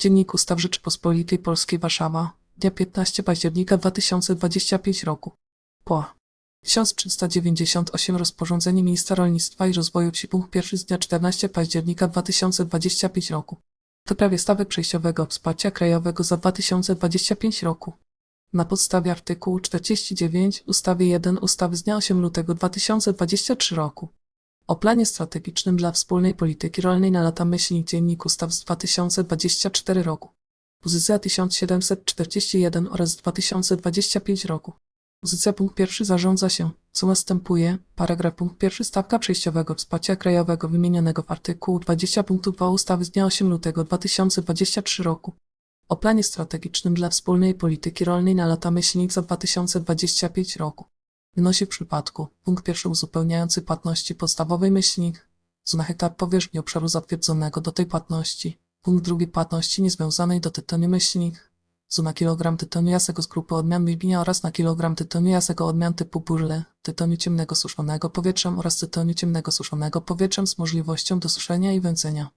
Dziennik Ustaw Rzeczypospolitej Polskiej Warszawa, dnia 15 października 2025 roku. Po 1398 rozporządzenie Ministra Rolnictwa i Rozwoju Wsi punkt pierwszy z dnia 14 października 2025 roku. W sprawie stawek przejściowego wsparcia krajowego za 2025 roku. Na podstawie artykułu 49 ustawy 1 ustawy z dnia 8 lutego 2023 roku o planie strategicznym dla wspólnej polityki rolnej na lata myślnik Dziennik Ustaw z 2024 roku. Pozycja 1741 oraz 2025 roku. Pozycja punkt pierwszy zarządza się, co następuje, paragraf punkt pierwszy stawka przejściowego wsparcia krajowego wymienionego w artykułu 20 punktu 2 ustawy z dnia 8 lutego 2023 roku. O planie strategicznym dla wspólnej polityki rolnej na lata myślnik za 2025 roku wynosi w przypadku punkt pierwszy uzupełniający płatności podstawowej myślnik na hektar powierzchni obszaru zatwierdzonego do tej płatności, punkt drugi płatności niezwiązanej do tytoniu myślnik na kilogram tytoniu jasego z grupy odmian Mibinia oraz na kilogram tytoniu jasego odmian typu burle, tytoniu ciemnego suszonego powietrzem oraz tytoniu ciemnego suszonego powietrzem z możliwością dosuszenia i wędzenia.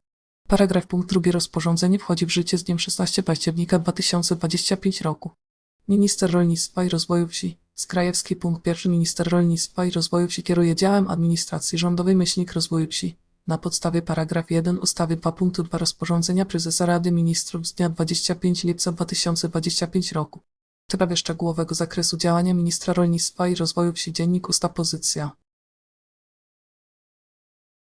Paragraf punkt drugi rozporządzenie wchodzi w życie z dniem 16 października 2025 roku. Minister Rolnictwa i Rozwoju Wsi. Skrajewski punkt pierwszy Minister Rolnictwa i Rozwoju Wsi kieruje działem administracji rządowej rozwoju wsi. Na podstawie paragraf 1 ustawy 2 punktu 2 rozporządzenia prezesa Rady Ministrów z dnia 25 lipca 2025 roku. W sprawie szczegółowego zakresu działania ministra rolnictwa i rozwoju wsi dziennik ustaw pozycja